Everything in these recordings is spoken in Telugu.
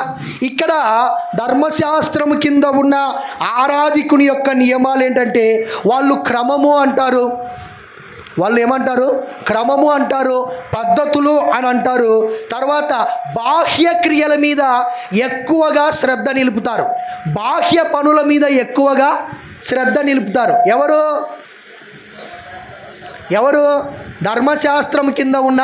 కదా ఇక్కడ ధర్మశాస్త్రం కింద ఉన్న ఆరాధికుని యొక్క నియమాలు ఏంటంటే వాళ్ళు క్రమము అంటారు. వాళ్ళు ఏమంటారు? క్రమము అంటారు పద్ధతులు అని అంటారు. తర్వాత బాహ్య క్రియల మీద ఎక్కువగా శ్రద్ధ నిలుపుతారు. బాహ్య పనుల మీద ఎక్కువగా శ్రద్ధ నిలుపుతారు. ఎవరు? ఎవరు? ధర్మశాస్త్రం కింద ఉన్న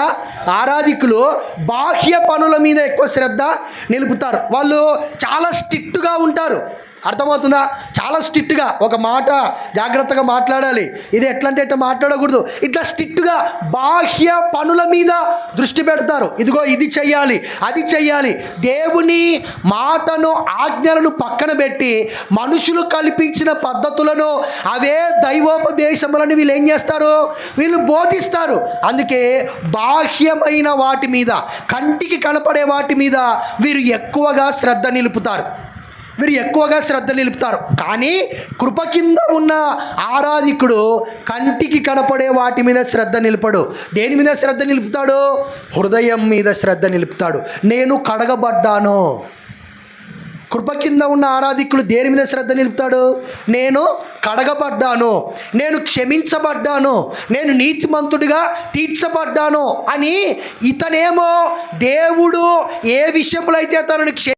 ఆరాధికులు బాహ్య పనుల మీద ఎక్కువ శ్రద్ధ నిలుపుతారు. వాళ్ళు చాలా స్ట్రిక్ట్గా ఉంటారు. అర్థమవుతుందా? చాలా స్ట్రిక్ట్గా ఒక మాట జాగ్రత్తగా మాట్లాడాలి. ఇది ఎట్లా అంటే ఎట్లా మాట్లాడకూడదు? ఇట్లా స్ట్రిక్ట్గా బాహ్య పనుల మీద దృష్టి పెడతారు. ఇదిగో ఇది చెయ్యాలి అది చెయ్యాలి. దేవుని మాటను ఆజ్ఞలను పక్కన పెట్టి మనుషులు కల్పించిన పద్ధతులను అవే దైవోపదేశములని వీళ్ళు ఏం చేస్తారు? వీళ్ళు బోధిస్తారు. అందుకే బాహ్యమైన వాటి మీద కంటికి కనపడే వాటి మీద వీరు ఎక్కువగా శ్రద్ధ నిలుపుతారు. మీరు ఎక్కువగా శ్రద్ధ నిలుపుతారు. కానీ కృప కింద ఉన్న ఆరాధికుడు కంటికి కనపడే వాటి మీద శ్రద్ధ నిలుపడు. దేని మీద శ్రద్ధ నిలుపుతాడు? హృదయం మీద శ్రద్ధ నిలుపుతాడు. నేను కడగబడ్డాను. కృప కింద ఉన్న ఆరాధికులు దేని మీద శ్రద్ధ నిలుపుతాడు? నేను కడగబడ్డాను. నేను క్షమించబడ్డాను. నేను నీతిమంతుడిగా తీర్చబడ్డాను అని ఇతనేమో దేవుడు ఏ విషయంలో అయితే తనను క్ష